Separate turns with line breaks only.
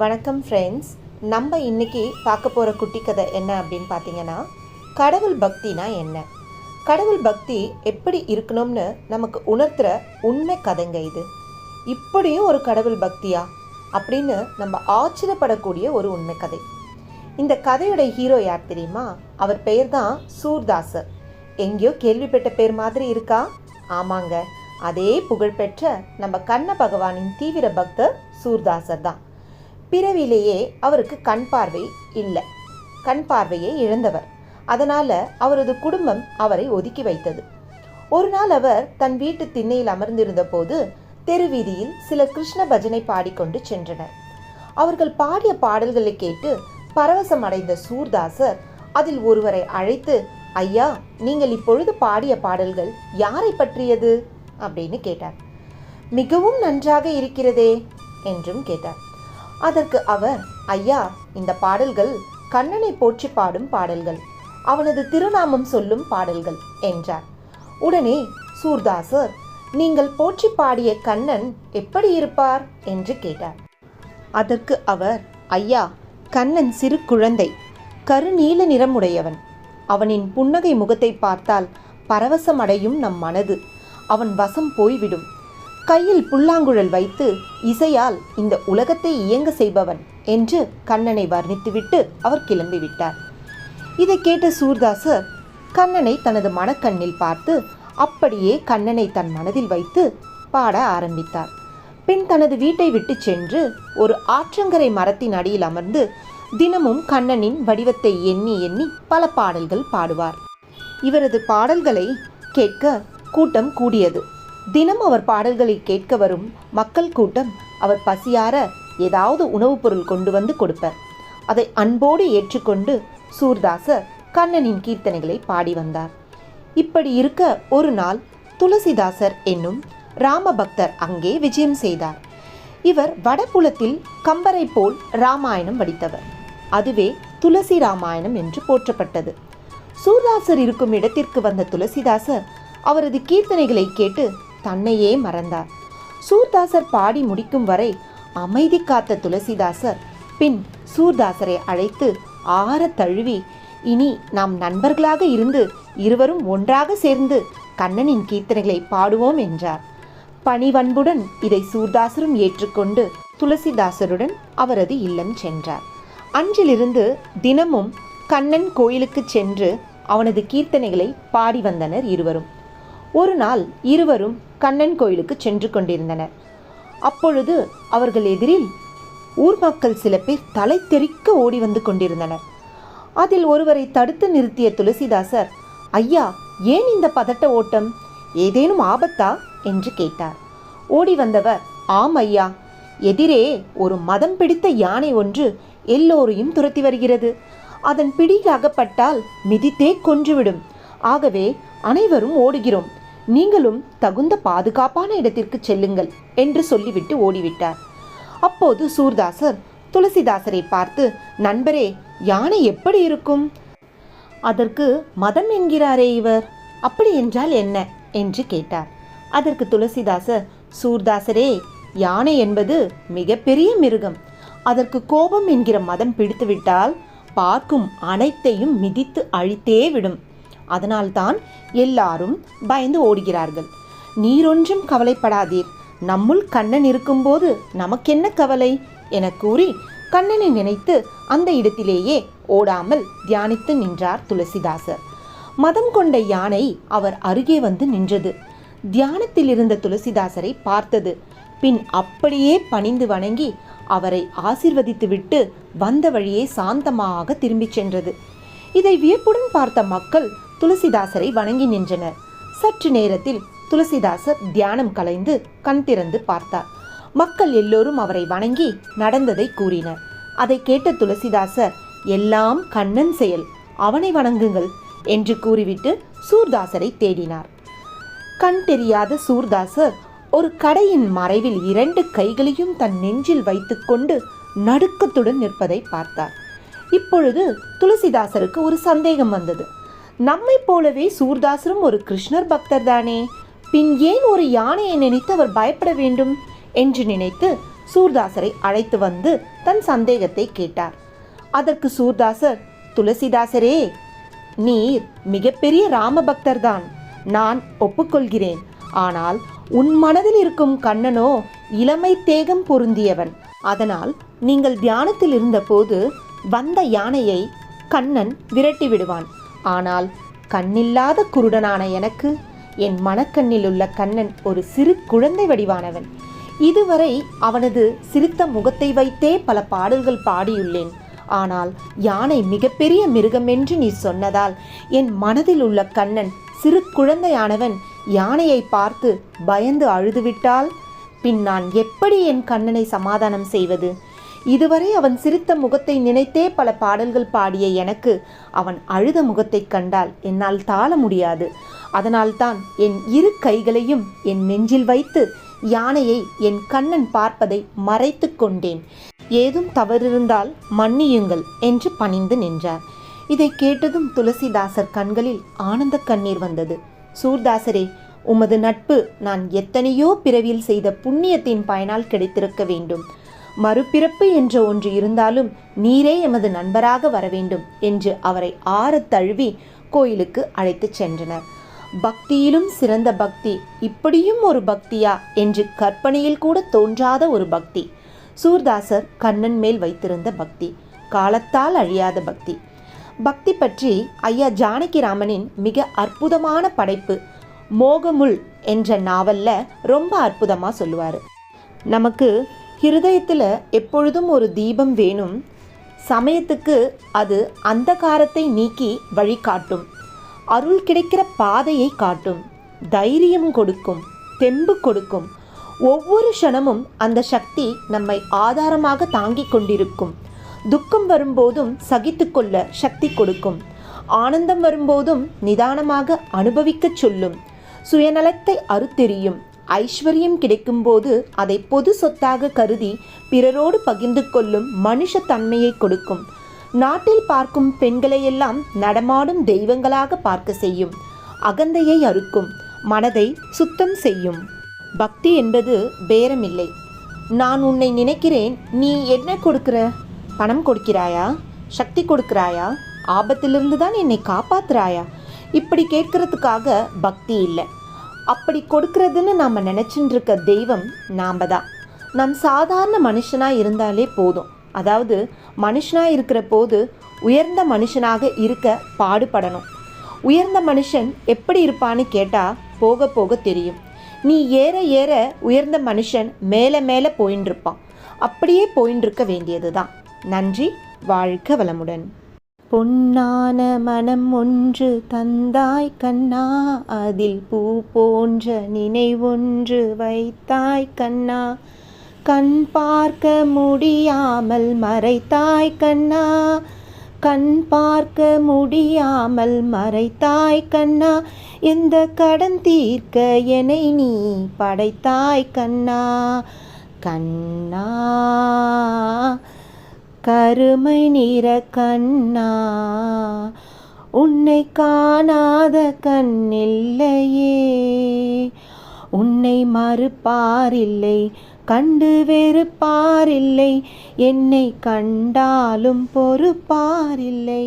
வணக்கம் ஃப்ரெண்ட்ஸ் நம்ம இன்னைக்கு பார்க்க போகிற குட்டி கதை என்ன அப்படின்னு பார்த்தீங்கன்னா கடவுள் பக்தினா என்ன? கடவுள் பக்தி எப்படி இருக்கணும்னு நமக்கு உணர்த்துற உண்மை கதைங்க இது. இப்படியும் ஒரு கடவுள் பக்தியா? அப்படின்னு நம்ம ஆச்சரியப்படக்கூடிய ஒரு உண்மை கதை. இந்த கதையோட ஹீரோ யார் தெரியுமா? அவர் பெயர் தான் சூர்தாசர். எங்கேயோ கேள்விப்பட்ட பேர் மாதிரி இருக்கா? ஆமாங்க. அதே புகழ்பெற்ற நம்ம கண்ண பகவானின் தீவிர பக்தர் சூர்தாசர் தான். பிறவிலேயே அவருக்கு கண் பார்வை இல்லை. கண் பார்வையை இழந்தவர். அதனால் அவரது குடும்பம் அவரை ஒதுக்கி வைத்தது. ஒரு நாள் அவர் தன் வீட்டு திண்ணையில் அமர்ந்திருந்த போது தெருவீதியில் சில கிருஷ்ண பஜனை பாடிக்கொண்டு சென்றனர். அவர்கள் பாடிய பாடல்களை கேட்டு பரவசம் அடைந்த சூர்தாசர் அதில் ஒருவரை அழைத்து ஐயா நீங்கள் இப்பொழுது பாடிய பாடல்கள் யாரை பற்றியது? அப்படின்னு கேட்டார். மிகவும் நன்றாக இருக்கிறதே என்றும் கேட்டார். அதற்கு அவர் ஐயா இந்த பாடல்கள் கண்ணனை போற்றி பாடும் பாடல்கள். அவனது திருநாமம் சொல்லும் பாடல்கள் என்றார். உடனே சூர்தாசர் நீங்கள் போற்றி பாடிய கண்ணன் எப்படி இருப்பார்? என்று கேட்டார். அதற்கு அவர் ஐயா கண்ணன் சிறு குழந்தை கருநீல நிறமுடையவன். அவனின் புன்னகை முகத்தை பார்த்தால் பரவசமடையும் நம் மனது. அவன் வசம் போய்விடும். கையில் புல்லாங்குழல் வைத்து இசையால் இந்த உலகத்தை இயங்க செய்பவன் என்று கண்ணனை வர்ணித்துவிட்டு அவர் கிளம்பிவிட்டார். இதை கேட்ட சூர்தாசர் கண்ணனை தனது மனக்கண்ணில் பார்த்து அப்படியே கண்ணனை தன் மனதில் வைத்து பாட ஆரம்பித்தார். பின் தனது வீட்டை விட்டு சென்று ஒரு ஆற்றங்கரை மரத்தின் அடியில் அமர்ந்து தினமும் கண்ணனின் வடிவத்தை எண்ணி எண்ணி பல பாடல்கள் பாடுவார். இவரது பாடல்களை கேட்க கூட்டம் கூடியது. தினம் அவர் பாடல்களை கேட்க வரும் மக்கள் கூட்டம் அவர் பசியார ஏதாவது உணவுப் பொருள் கொண்டு வந்து கொடுப்பர். அதை அன்போடு ஏற்றுக்கொண்டு சூர்தாசர் கண்ணனின் கீர்த்தனைகளை பாடி வந்தார். இப்படி இருக்க ஒரு நாள் துளசிதாசர் என்னும் ராமபக்தர் அங்கே விஜயம் செய்தார். இவர் வடபுலத்தில் கம்பரை போல் ராமாயணம் வடித்தவர். அதுவே துளசி ராமாயணம் என்று போற்றப்பட்டது. சூர்தாசர் இருக்கும் இடத்திற்கு வந்த துளசிதாசர் அவரது கீர்த்தனைகளை கேட்டு தன்னையே மறந்தார். சூர்தாசர் பாடி முடிக்கும் வரை அமைதி காத்த துளசிதாசர் பின் சூர்தாசரை அழைத்து ஆற தழுவி இனி நாம் நண்பர்களாக இருந்து இருவரும் ஒன்றாக சேர்ந்து கண்ணனின் கீர்த்தனைகளை பாடுவோம் என்றார். பணிவன்புடன் இதை சூர்தாசரும் ஏற்றுக்கொண்டு துளசிதாசருடன் அவரது இல்லம் சென்றார். அன்றிலிருந்து தினமும் கண்ணன் கோயிலுக்கு சென்று அவனது கீர்த்தனைகளை பாடி வந்தனர் இருவரும். ஒரு நாள் இருவரும் கண்ணன் கோயிலுக்கு சென்று கொண்டிருந்தனர். அப்பொழுது அவர்கள் எதிரில் ஊர் மக்கள் சில பேர் தலை தெறிக்க ஓடி வந்து கொண்டிருந்தனர். அதில் ஒருவரை தடுத்து நிறுத்திய துளசிதாசர் ஐயா ஏன் இந்த பதட்ட ஓட்டம்? ஏதேனும் ஆபத்தா? என்று கேட்டார். ஓடி வந்தவர் ஆம் ஐயா. எதிரே ஒரு மதம் பிடித்த யானை ஒன்று எல்லோரையும் துரத்தி வருகிறது. அதன் பிடியில் அகப்பட்டால் மிதித்தே கொன்றுவிடும். ஆகவே அனைவரும் ஓடுகிறோம். நீங்களும் தகுந்த பாதுகாப்பான இடத்திற்கு செல்லுங்கள் என்று சொல்லிவிட்டு ஓடிவிட்டார். அப்போது சூர்தாசர் துளசிதாசரை பார்த்து நண்பரே யானை எப்படி இருக்கும்? அதற்கு மதம் என்கிறாரே இவர். அப்படி என்றால் என்ன? என்று கேட்டார். அதற்கு துளசிதாசர் சூர்தாசரே யானை என்பது மிகப்பெரிய மிருகம். அதற்கு கோபம் என்கிற மதம் பிடித்துவிட்டால் பார்க்கும் அனைத்தையும் மிதித்து அழித்தே விடும். அதனால்தான் எல்லாரும் பயந்து ஓடுகிறார்கள். நீரொன்றும் கவலைப்படாதீர். நம்முள் கண்ணன் இருக்கும்போது நமக்கென்ன கவலை? என கூறி கண்ணனை நினைத்து அந்த இடத்திலேயே ஓடாமல் தியானித்து நின்றார் துளசிதாசர். மதம் கொண்ட யானை அவர் அருகே வந்து நின்றது. தியானத்தில் இருந்த துளசிதாசரை பார்த்தது. பின் அப்படியே பணிந்து வணங்கி அவரை ஆசிர்வதித்துவிட்டு வந்த வழியே சாந்தமாக திரும்பிச் சென்றது. இதை வியப்புடன் பார்த்த மக்கள் துளசிதாசரை வணங்கி நின்றனர். சற்று நேரத்தில் துளசிதாசர் தியானம் கலைந்து கண் திறந்து பார்த்தார். மக்கள் எல்லோரும் அவரை வணங்கி நடந்ததை கூறினர். அதை கேட்ட துளசிதாசர் எல்லாம் கண்ணன் செயல். அவனை வணங்குங்கள் என்று கூறிவிட்டு சூர்தாசரை தேடினார். கண் தெரியாத சூர்தாசர் ஒரு கடையின் மறைவில் இரண்டு கைகளையும் தன் நெஞ்சில் வைத்துக்கொண்டு நடுக்கத்துடன் நிற்பதை பார்த்தார். இப்பொழுது துளசிதாசருக்கு ஒரு சந்தேகம் வந்தது. நம்மைப் போலவே சூர்தாசரும் ஒரு கிருஷ்ணர் பக்தர் தானே பின் ஏன் ஒரு யானையை நினைத்து அவர் பயப்பட வேண்டும்? என்று நினைத்து சூர்தாசரை அழைத்து வந்து தன் சந்தேகத்தை கேட்டார். அதற்கு சூர்தாசர் துளசிதாசரே நீர் மிகப்பெரிய ராமபக்தர்தான். நான் ஒப்புக்கொள்கிறேன். ஆனால் உன் மனதில் இருக்கும் கண்ணனோ இளமை தேகம் பொருந்தியவன். அதனால் நீங்கள் தியானத்தில் இருந்தபோது வந்த யானையை கண்ணன் விரட்டி விடுவான். ஆனால் கண்ணில்லாத குருடனான எனக்கு என் மனக்கண்ணில் உள்ள கண்ணன் ஒரு சிறு குழந்தை வடிவானவன். இதுவரை அவனது சிரித்த முகத்தை வைத்தே பல பாடல்கள் பாடியுள்ளேன். ஆனால் யானை மிகப்பெரிய மிருகம் என்று நீ சொன்னதால் என் மனதில் உள்ள கண்ணன் சிறு குழந்தையானவன் யானையை பார்த்து பயந்து அழுதுவிட்டால்? பின் நான் எப்படி என் கண்ணனை சமாதானம் செய்வது? இதுவரை அவன் சிரித்த முகத்தை நினைத்தே பல பாடல்கள் பாடிய எனக்கு அவன் அழுத முகத்தைக் கண்டால் என்னால் தாழ முடியாது. அதனால்தான் என் இரு கைகளையும் என் நெஞ்சில் வைத்து யானையை என் கண்ணன் பார்ப்பதை மறைத்து கொண்டேன். ஏதும் தவறிருந்தால் மன்னியுங்கள் என்று பணிந்து நின்றார். இதை கேட்டதும் துளசிதாசர் கண்களில் ஆனந்த கண்ணீர் வந்தது. சூர்தாசரே உமது நட்பு நான் எத்தனையோ பிறவியில் செய்த புண்ணியத்தின் பயனால் கிடைத்திருக்க வேண்டும். மறுபிறப்பு என்ற ஒன்று இருந்தாலும் நீரே எமது நண்பராக வர வேண்டும் என்று அவரை ஆற தழுவி கோயிலுக்கு அழைத்துச் சென்றனர். பக்தியிலும் சிறந்த பக்தி இப்படியும் ஒரு பக்தியா என்று கற்பனையில் கூட தோன்றாத ஒரு பக்தி. சூர்தாசர் கண்ணன் மேல் வைத்திருந்த பக்தி காலத்தால் அழியாத பக்தி. பக்தி பற்றி ஐயா ஜானகிராமனின் மிக அற்புதமான படைப்பு மோகமுள் என்ற நாவல்ல ரொம்ப அற்புதமாக சொல்லுவார். நமக்கு ஹிருதயத்தில் எப்பொழுதும் ஒரு தீபம் வேணும். சமயத்துக்கு அது அந்தகாரத்தை நீக்கி வழிகாட்டும் அருள் கிடைக்கிற பாதையை காட்டும். தைரியம் கொடுக்கும். தெம்பு கொடுக்கும். ஒவ்வொரு க்ஷணமும் அந்த சக்தி நம்மை ஆதாரமாக தாங்கிக் கொண்டிருக்கும். துக்கம் வரும்போதும் சகித்துக்கொள்ள சக்தி கொடுக்கும். ஆனந்தம் வரும்போதும் நிதானமாக அனுபவிக்கச் சொல்லும். சுயநலத்தை அறுத்தெறியும். ஐஸ்வர்யம் கிடைக்கும்போது அதை பொது சொத்தாக கருதி பிறரோடு பகிர்ந்து கொள்ளும் மனுஷ தன்மையை கொடுக்கும். நாட்டில் பார்க்கும் பெண்களையெல்லாம் நடமாடும் தெய்வங்களாக பார்க்க செய்யும். அகந்தையை அறுக்கும். மனதை சுத்தம் செய்யும். பக்தி என்பது பேரமில்லை. நான் உன்னை நினைக்கிறேன். நீ என்ன கொடுக்கிற? பணம் கொடுக்கிறாயா? சக்தி கொடுக்கிறாயா? ஆபத்திலிருந்து தான் என்னை காப்பாத்துறாயா? இப்படி கேட்கறதுக்காக பக்தி இல்லை. அப்படி கொடுக்கறதுன்னு நாம் நினச்சிட்டு இருக்க தெய்வம் நாம் தான் நம் சாதாரண மனுஷனாக இருந்தாலே போதும். அதாவது மனுஷனாக இருக்கிற போது உயர்ந்த மனுஷனாக இருக்க பாடுபடணும். உயர்ந்த மனுஷன் எப்படி இருப்பான்னு கேட்டால் போக போக தெரியும். நீ ஏற ஏற உயர்ந்த மனுஷன் மேலே மேலே போயின்னு இருப்பான் அப்படியே போயின்னு இருக்க வேண்டியது தான் நன்றி வாழ்க வளமுடன். பொன்னான மனம் ஒன்று தந்தாய் கண்ணா அதில் பூ போன்ற நினைவொன்று வைத்தாய் கண்ணா. கண் பார்க்க முடியாமல் மறைத்தாய் கண்ணா. கண் பார்க்க முடியாமல் மறைத்தாய் கண்ணா. எந்த கடன் தீர்க்க என்னை நீ படைத்தாய் கண்ணா. கண்ணா. கருமை நிற கண்ணா உன்னை காணாத கண்ணில்லையே. உன்னை மறுப்பாரில்லை கண்டு வெறுப்பாரில்லை என்னை கண்டாலும் பொறுப்பாரில்லை.